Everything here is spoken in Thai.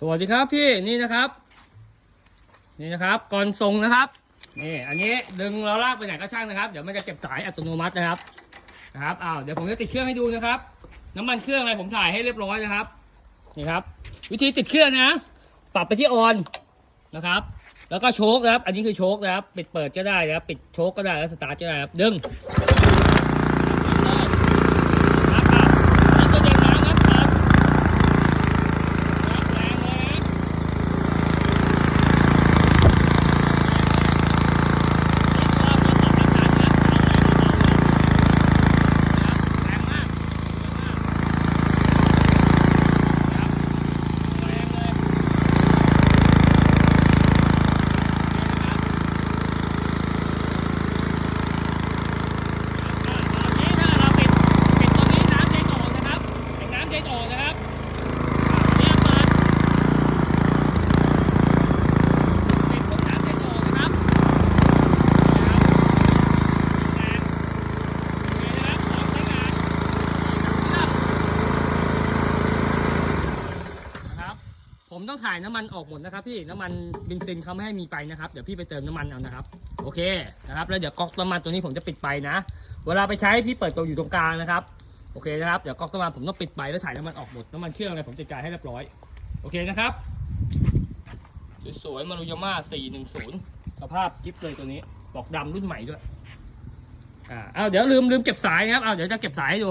สวัสดีครับพี่นี่นะครับ นี่นะครับก่อนส่งนะครับนี่อันนี้ดึงเราลากไปไหนก็ช่างนะครับ เดี๋ยวมันจะเก็บสายอัตโนมัตินะครับนะครับอ้าวเดี๋ยวผมจะติดเครื่องให้ดูนะครับ น้ำมันเครื่องอะไรผมถ่ายให้เรียบร้อยนะครับนี่ครับ วิธีติดเครื่องนะ ปรับไปที่ออนนะครับ แล้วก็โชคนะครับ อันนี้คือโชคนะครับ ปิดเปิดก็ได้นะครับ ปิดโชคก็ได้แล้วสตาร์ทก็ได้ครับดึงครับครับแล้วตัวเด็กน้ำครับครับแรงเลยนะ น้ำเย็นออกนะครับเนี่ยเปิดปิดพวกน้ำเย็นออก นะครับนะครับผมต้องถ่ายน้ำมันออกหมดนะครับพี่น้ำมันเบนซินเขาไม่ให้มีไปนะครับ เดี๋ยวพี่ไปเติมน้ำมันเอานะครับ โอเคนะครับ แล้วเดี๋ยวก๊อกน้ำมันตัวนี้ผมจะปิดไปนะ เวลาไปใช้พี่เปิดตัวอยู่ตรงกลางนะครับ โอเคนะครับ เดี๋ยวก๊อกน้ำมันผมต้องปิดไปแล้วถ่ายน้ำมันออกหมด น้ำมันเครื่องอะไรผมจัดการให้เรียบร้อย โอเคนะครับ สวยๆมารุยาม่า410 สภาพจิ๊บเลยตัวนี้ บอกดำรุ่นใหม่ด้วย อ่าเอาเดี๋ยวลืมลืมเก็บสายนะครับ เอาเดี๋ยวจะเก็บสายให้ดู